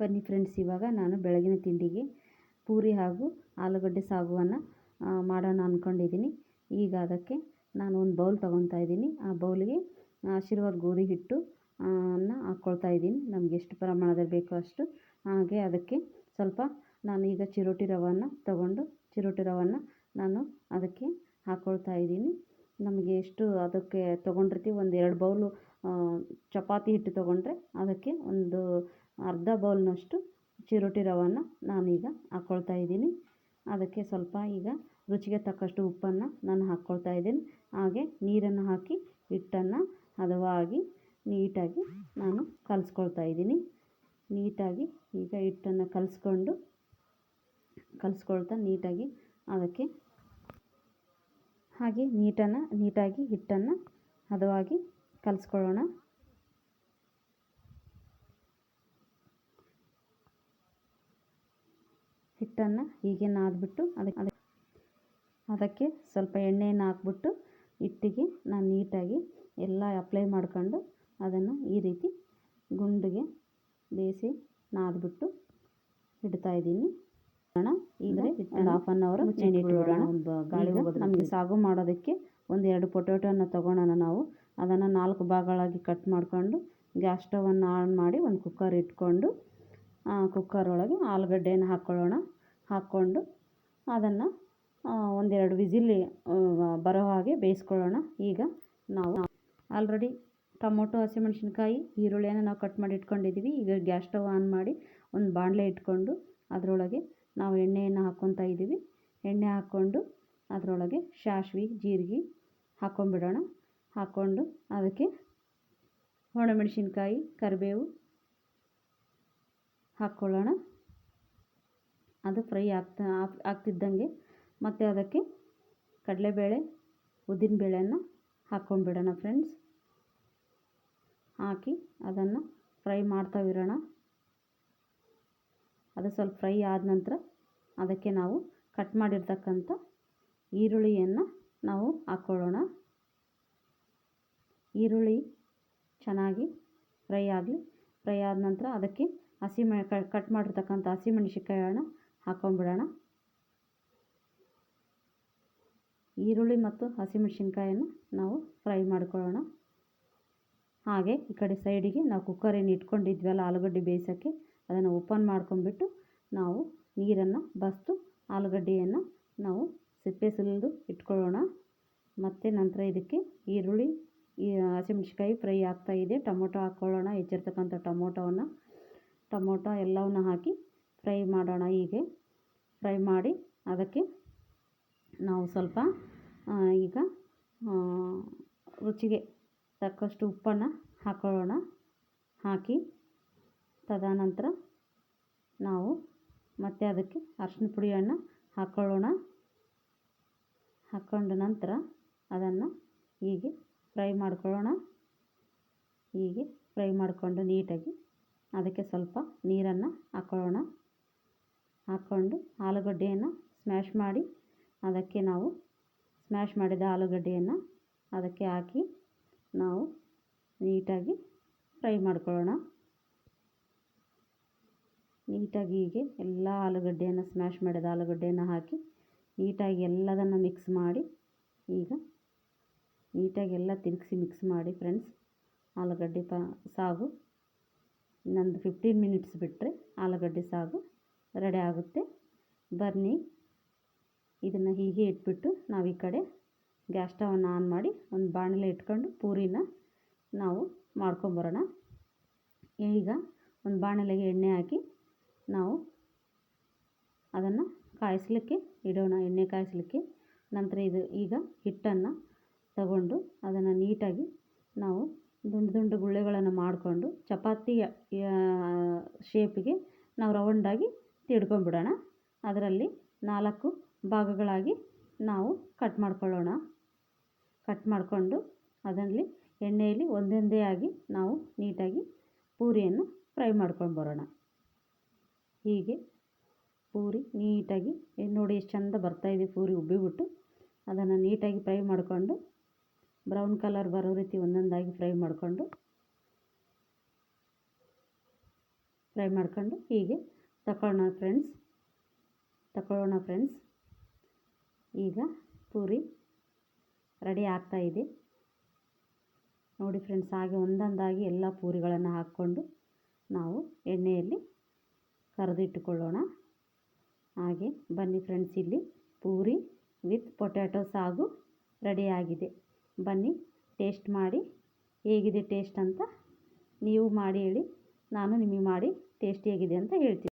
ಬನ್ನಿ ಫ್ರೆಂಡ್ಸ್ ಇವಾಗ ನಾನು ಬೆಳಗಿನ ತಿಂಡಿಗೆ ಪೂರಿ ಹಾಗೂ ಆಲೂಗಡ್ಡೆ ಸಾಗುವನ್ನು ಮಾಡೋಣ ಅಂದ್ಕೊಂಡಿದ್ದೀನಿ ಈಗ ಅದಕ್ಕೆ ನಾನು ಒಂದು ಬೌಲ್ ತೊಗೊತಾ ಇದ್ದೀನಿ ಆ ಬೌಲಿಗೆ ಆಶೀರ್ವಾದ ಗೋಧಿ ಹಿಟ್ಟು ಅನ್ನ ಹಾಕ್ಕೊಳ್ತಾ ಇದ್ದೀನಿ ನಮಗೆ ಎಷ್ಟು ಪ್ರಮಾಣದಲ್ಲಿ ಬೇಕೋ ಅಷ್ಟು. ಹಾಗೆ ಅದಕ್ಕೆ ಸ್ವಲ್ಪ ನಾನು ಈಗ ಚಿರೋಟಿ ರವನ್ನು ತಗೊಂಡು, ಚಿರೋಟಿ ರವನ್ನು ನಾನು ಅದಕ್ಕೆ ಹಾಕ್ಕೊಳ್ತಾ ಇದ್ದೀನಿ ನಮಗೆ ಎಷ್ಟು ಅದಕ್ಕೆ ತೊಗೊಂಡಿರ್ತೀವಿ, ಒಂದು ಎರಡು ಬೌಲು ಚಪಾತಿ ಹಿಟ್ಟು ತೊಗೊಂಡ್ರೆ ಅದಕ್ಕೆ ಒಂದು ಅರ್ಧ ಬೌಲ್ನಷ್ಟು ಚಿರೋಟಿ ರವನ್ನು ನಾನೀಗ ಹಾಕ್ಕೊಳ್ತಾ ಇದ್ದೀನಿ. ಅದಕ್ಕೆ ಸ್ವಲ್ಪ ಈಗ ರುಚಿಗೆ ತಕ್ಕಷ್ಟು ಉಪ್ಪನ್ನು ನಾನು ಹಾಕ್ಕೊಳ್ತಾ ಇದ್ದೀನಿ. ಹಾಗೆ ನೀರನ್ನು ಹಾಕಿ, ಹಿಟ್ಟನ್ನು ಹದವಾಗಿ, ನೀಟಾಗಿ ನಾನು ಕಲಿಸ್ಕೊಳ್ತಾ ಇದ್ದೀನಿ. ನೀಟಾಗಿ ಈಗ ಹಿಟ್ಟನ್ನು ಕಲಿಸ್ಕೊಂಡು, ಕಲಿಸ್ಕೊಳ್ತಾ ನೀಟಾಗಿ ಅದಕ್ಕೆ ಹಾಗೆ ನೀಟನ್ನು, ನೀಟಾಗಿ ಹಿಟ್ಟನ್ನು ಹದವಾಗಿ ಕಲಿಸ್ಕೊಳ್ಳೋಣ. ಹಿಟ್ಟನ್ನು ಹೀಗೆ ನಾದ್ಬಿಟ್ಟು ಅದಕ್ಕೆ ಅದಕ್ಕೆ ಸ್ವಲ್ಪ ಎಣ್ಣೆಯನ್ನು ಹಾಕ್ಬಿಟ್ಟು ಹಿಟ್ಟಿಗೆ ನಾನು ನೀಟಾಗಿ ಎಲ್ಲ ಅಪ್ಲೈ ಮಾಡ್ಕೊಂಡು ಅದನ್ನು ಈ ರೀತಿ ಗುಂಡಿಗೆ ಬೇಯಿಸಿ ನಾದ್ಬಿಟ್ಟು ಇಡ್ತಾಯಿದ್ದೀನಿ ಈಗ ಒಂದು ಹಾಫ್ ಆನ್ ಅವರ್ ನೆನೆಯಿಟ್ಬಿಡೋಣ ಗಾಳಿ ನಮಗೆ ಸಾಗು ಮಾಡೋದಕ್ಕೆ ಒಂದು ಎರಡು ಪೊಟ್ಯಾಟೋನ ತೊಗೊಳೋಣ ನಾವು. ಅದನ್ನು ನಾಲ್ಕು ಭಾಗಗಳಾಗಿ ಕಟ್ ಮಾಡಿಕೊಂಡು ಗ್ಯಾಸ್ ಸ್ಟವನ್ನು ಆನ್ ಮಾಡಿ ಒಂದು ಕುಕ್ಕರ್ ಇಟ್ಕೊಂಡು ಕುಕ್ಕರ್ ಒಳಗೆ ಆಲೂಗಡ್ಡೆನ ಹಾಕ್ಕೊಳ್ಳೋಣ ಹಾಕ್ಕೊಂಡು ಅದನ್ನು ಒಂದೆರಡು ವಿಸಿಲ್ ಬರೋ ಹಾಗೆ ಬೇಯಿಸ್ಕೊಳ್ಳೋಣ. ಈಗ ನಾವು ಆಲ್ರೆಡಿ ಟೊಮೊಟೊ, ಹಸಿಮೆಣ್ಸಿನ್ಕಾಯಿ, ಈರುಳ್ಳಿಯನ್ನು ನಾವು ಕಟ್ ಮಾಡಿ ಇಟ್ಕೊಂಡಿದ್ದೀವಿ ಈಗ ಗ್ಯಾಸ್ ಸ್ಟವ್ ಆನ್ ಮಾಡಿ ಒಂದು ಬಾಣಲೆ ಇಟ್ಕೊಂಡು ಅದರೊಳಗೆ ನಾವು ಎಣ್ಣೆಯನ್ನು ಹಾಕ್ಕೊತಾ ಇದ್ದೀವಿ ಎಣ್ಣೆ ಹಾಕ್ಕೊಂಡು ಅದರೊಳಗೆ ಸಾಸ್ವೆ ಜೀರಿಗೆ ಹಾಕ್ಕೊಂಬಿಡೋಣ ಹಾಕ್ಕೊಂಡು ಅದಕ್ಕೆ ಒಣಮೆಣಸಿನ್ಕಾಯಿ, ಕರಿಬೇವು ಹಾಕ್ಕೊಳ್ಳೋಣ. ಅದು ಫ್ರೈ ಆಗ್ತಾ ಆಗ್ತಿದ್ದಂಗೆ. ಮತ್ತು ಅದಕ್ಕೆ ಕಡಲೆಬೇಳೆ ಉದ್ದಿನಬೇಳೆಯನ್ನು ಹಾಕ್ಕೊಂಡ್ಬಿಡೋಣ ಫ್ರೆಂಡ್ಸ್. ಹಾಕಿ ಅದನ್ನು ಫ್ರೈ ಮಾಡ್ತಾ ಇರೋಣ. ಅದು ಸ್ವಲ್ಪ ಫ್ರೈ ಆದ ನಂತರ ಅದಕ್ಕೆ ನಾವು ಕಟ್ ಮಾಡಿರ್ತಕ್ಕಂಥ ಈರುಳ್ಳಿಯನ್ನು ನಾವು ಹಾಕ್ಕೊಳ್ಳೋಣ. ಈರುಳ್ಳಿ ಚೆನ್ನಾಗಿ ಫ್ರೈ ಆಗಲಿ, ಫ್ರೈ ಆದ ನಂತರ ಅದಕ್ಕೆ ಹಸಿ ಮೆ ಕಟ್ ಮಾಡಿರ್ತಕ್ಕಂಥ ಹಸಿಮೆಣ್ಸಿನ್ಕಾಯನ್ನು ಹಾಕ್ಕೊಂಬಿಡೋಣ ಈರುಳ್ಳಿ ಮತ್ತು ಹಸಿಮೆಣಸಿನ್ಕಾಯನ್ನು ನಾವು ಫ್ರೈ ಮಾಡ್ಕೊಳ್ಳೋಣ. ಹಾಗೆ ಈ ಕಡೆ ಸೈಡಿಗೆ ನಾವು ಕುಕ್ಕರ್ ಏನು ಇಟ್ಕೊಂಡಿದ್ವಲ್ಲ, ಆಲೂಗಡ್ಡೆ ಬೇಯಿಸೋಕ್ಕೆ, ಅದನ್ನು ಓಪನ್ ಮಾಡ್ಕೊಂಬಿಟ್ಟು ನಾವು ನೀರನ್ನು ಬಸ್ತು ಆಲೂಗಡ್ಡೆಯನ್ನು ನಾವು ಸಿಪ್ಪೆ ಸುಲಿದು ಇಟ್ಕೊಳ್ಳೋಣ. ಮತ್ತು ನಂತರ ಇದಕ್ಕೆ ಈರುಳ್ಳಿ, ಈ ಹಸಿಮೆಣ್ಸಿನ್ಕಾಯಿ ಫ್ರೈ ಆಗ್ತಾಯಿದೆ ಟೊಮೊಟೊ ಹಾಕ್ಕೊಳ್ಳೋಣ ಹೆಚ್ಚಿರ್ತಕ್ಕಂಥ ಟೊಮೊಟೊವನ್ನು ಟೊಮೊಟೊ ಎಲ್ಲವನ್ನು ಹಾಕಿ ಫ್ರೈ ಮಾಡೋಣ ಹೀಗೆ. ಫ್ರೈ ಮಾಡಿ ಅದಕ್ಕೆ ನಾವು ಸ್ವಲ್ಪ ಈಗ ರುಚಿಗೆ ತಕ್ಕಷ್ಟು ಉಪ್ಪನ್ನು ಹಾಕೊಳ್ಳೋಣ. ಹಾಕಿ ತದನಂತರ ನಾವು ಮತ್ತೆ ಅದಕ್ಕೆ ಅರ್ಶಿನ ಪುಡಿಯನ್ನು ಹಾಕ್ಕೊಳ್ಳೋಣ ಹಾಕ್ಕೊಂಡ ನಂತರ ಅದನ್ನು ಹೀಗೆ ಫ್ರೈ ಮಾಡ್ಕೊಳ್ಳೋಣ. ಹೀಗೆ ಫ್ರೈ ಮಾಡಿಕೊಂಡು ನೀಟಾಗಿ ಅದಕ್ಕೆ ಸ್ವಲ್ಪ ನೀರನ್ನು ಹಾಕೊಳ್ಳೋಣ. ಹಾಕ್ಕೊಂಡು ಆಲೂಗಡ್ಡೆಯನ್ನು ಸ್ಮ್ಯಾಶ್ ಮಾಡಿ ಅದಕ್ಕೆ ನಾವು ಸ್ಮ್ಯಾಶ್ ಮಾಡಿದ ಆಲೂಗಡ್ಡೆಯನ್ನು ಅದಕ್ಕೆ ಹಾಕಿ ನಾವು ನೀಟಾಗಿ ಫ್ರೈ ಮಾಡ್ಕೊಳ್ಳೋಣ. ನೀಟಾಗಿ ಹೀಗೆ ಎಲ್ಲ ಆಲೂಗಡ್ಡೆಯನ್ನು ಸ್ಮ್ಯಾಶ್ ಮಾಡಿದ ಆಲೂಗಡ್ಡೆಯನ್ನು ಹಾಕಿ ನೀಟಾಗಿ ಎಲ್ಲದನ್ನು ಮಿಕ್ಸ್ ಮಾಡಿ ಈಗ ನೀಟಾಗಿ ಎಲ್ಲ ತಿರುಗಿಸಿ ಮಿಕ್ಸ್ ಮಾಡಿ ಫ್ರೆಂಡ್ಸ್ ಆಲೂಗಡ್ಡೆ ಪ ಸಾಗು. ಇನ್ನೊಂದು ಫಿಫ್ಟೀನ್ ಮಿನಿಟ್ಸ್ ಬಿಟ್ಟರೆ ಆಲೂಗಡ್ಡೆ ಸಾಗು ರೆಡಿ ಆಗುತ್ತೆ. ಬನ್ನಿ. ಇದನ್ನು ಹೀಗೆ ಇಟ್ಬಿಟ್ಟು ನಾವು ಈ ಕಡೆ ಗ್ಯಾಸ್ ಸ್ಟವನ್ನು ಆನ್ ಮಾಡಿ ಒಂದು ಬಾಣಲೆ ಇಟ್ಕೊಂಡು ಪೂರಿನ ನಾವು ಮಾಡ್ಕೊಂಬರೋಣ ಈಗ ಒಂದು ಬಾಣಲೆಗೆ ಎಣ್ಣೆ ಹಾಕಿ ನಾವು ಅದನ್ನು ಕಾಯಿಸಲಿಕ್ಕೆ ಇಡೋಣ, ಎಣ್ಣೆ ಕಾಯಿಸಲಿಕ್ಕೆ. ನಂತರ ಇದು ಈಗ ಹಿಟ್ಟನ್ನು ತಗೊಂಡು ಅದನ್ನು ನೀಟಾಗಿ ನಾವು ದುಂಡು ದುಂಡು ಗುಳ್ಳೆಗಳನ್ನು ಮಾಡಿಕೊಂಡು ಚಪಾತಿ ಶೇಪಿಗೆ ನಾವು ರೌಂಡಾಗಿ ತಿಡ್ಕೊಂಬಿಡೋಣ ಅದರಲ್ಲಿ ನಾಲ್ಕು ಭಾಗಗಳಾಗಿ ನಾವು ಕಟ್ ಮಾಡ್ಕೊಳ್ಳೋಣ. ಕಟ್ ಮಾಡಿಕೊಂಡು ಅದರಲ್ಲಿ ಎಣ್ಣೆಯಲ್ಲಿ ಒಂದೊಂದೇ ಆಗಿ ನಾವು ನೀಟಾಗಿ ಪೂರಿಯನ್ನು ಫ್ರೈ ಮಾಡ್ಕೊಂಡು ಬರೋಣ ಹೀಗೆ ಪೂರಿ ನೀಟಾಗಿ, ನೋಡಿ ಎಷ್ಟು ಚಂದ ಬರ್ತಾಯಿದೆ ಪೂರಿ ಉಬ್ಬಿಬಿಟ್ಟು. ಅದನ್ನು ನೀಟಾಗಿ ಫ್ರೈ ಮಾಡಿಕೊಂಡು ಬ್ರೌನ್ ಕಲರ್ ಬರೋ ರೀತಿ ಒಂದೊಂದಾಗಿ ಫ್ರೈ ಮಾಡಿಕೊಂಡು, ಫ್ರೈ ಮಾಡ್ಕೊಂಡು ಹೀಗೆ ತಗೊಳ್ಳೋಣ ಫ್ರೆಂಡ್ಸ್ ತಗೊಳ್ಳೋಣ ಫ್ರೆಂಡ್ಸ್. ಈಗ ಪೂರಿ ರೆಡಿ ಆಗ್ತಾಯಿದೆ ನೋಡಿ ಫ್ರೆಂಡ್ಸ್, ಹಾಗೆ ಒಂದೊಂದಾಗಿ ಎಲ್ಲ ಪೂರಿಗಳನ್ನು ಹಾಕ್ಕೊಂಡು ನಾವು ಎಣ್ಣೆಯಲ್ಲಿ ಕರೆದಿಟ್ಟುಕೊಳ್ಳೋಣ. ಹಾಗೆ ಬನ್ನಿ ಫ್ರೆಂಡ್ಸ್, ಇಲ್ಲಿ ಪೂರಿ ವಿತ್ ಪೊಟ್ಯಾಟೋ ಸಾಗು ರೆಡಿಯಾಗಿದೆ ಬನ್ನಿ ಟೇಸ್ಟ್ ಮಾಡಿ. ಹೇಗಿದೆ ಟೇಸ್ಟ್ ಅಂತ ನೀವು ಮಾಡಿ ಹೇಳಿ. ನಾನು ನಿಮಗೆ ಮಾಡಿ ಟೇಸ್ಟ್ ಹೇಗಿದೆ ಅಂತ ಹೇಳ್ತೀನಿ.